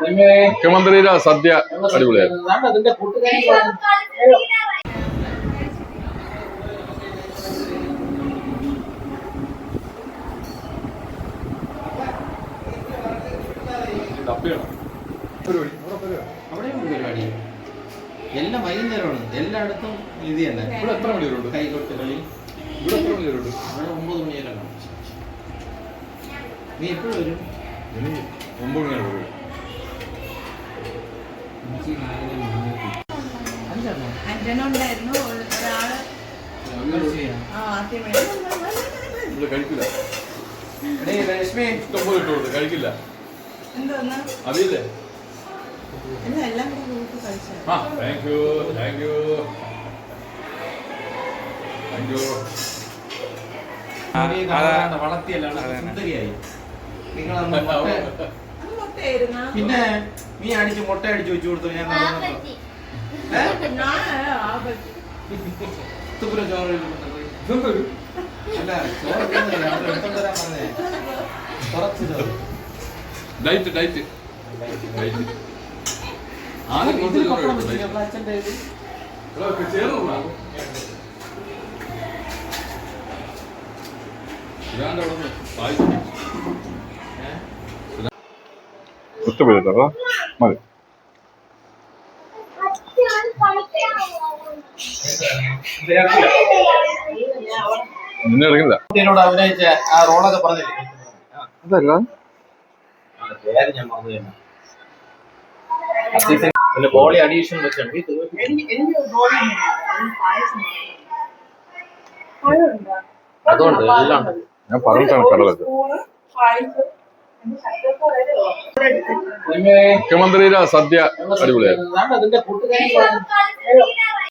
മുഖ്യമന്ത്രിയുടെ സദ്യ അടിപൊളിയായിരുന്നു. പരിപാടി എല്ലാം വൈകുന്നേരമാണ്. എല്ലായിടത്തും ഇത് തന്നെ. ഇവിടെ എത്ര മണിവരുണ്ട് കൈകൊട്ട് കളി ഇവിടെ എത്ര മണിവരുണ്ട് അവിടെ ഒമ്പത് മണി വരെ നീ എപ്പോഴും വരും? ഒമ്പത് മണിയാണ് വരും അഞ്ചാണോ ഉണ്ടായിരുന്നു ഒരാൾ കഴിക്കില്ല. രശ്മി ഇഷ്ടം പോലെ ഇട്ടുകൊണ്ട് കഴിക്കില്ല. എന്തോന്ന്? അറിയില്ലേ? ആ thank you thank you thank you വളർത്തിയല്ലാണ് സുന്ദരിയായി. നിങ്ങൾ പിന്നെ നീ അടിച്ച് മുട്ട അടിച്ച് വെച്ചു കൊടുത്തു? ഞാൻ. തുപ്പുര ചോറ്. അല്ല ചോറ് വരാൻ പറഞ്ഞേ. കുറച്ച് ചോറ്. Diet diet. ഡയറ്റ്. ആദ്യം കുറച്ച് ചോറ്. അച്ഛന്റെ ഏ? ഇഷ്ടപ്പെട്ടോ മതി. നിന്നെ എടുക്കില്ല അതല്ല. പിന്നെ ബോളി അഡീഷൻ വെച്ചുണ്ട് അതുകൊണ്ട് എല്ലാം. ഞാൻ പറഞ്ഞിട്ടാണ് കടലത് മുഖ്യമന്ത്രിയുടെ സദ്യ അടിപൊളിയായിരുന്നു.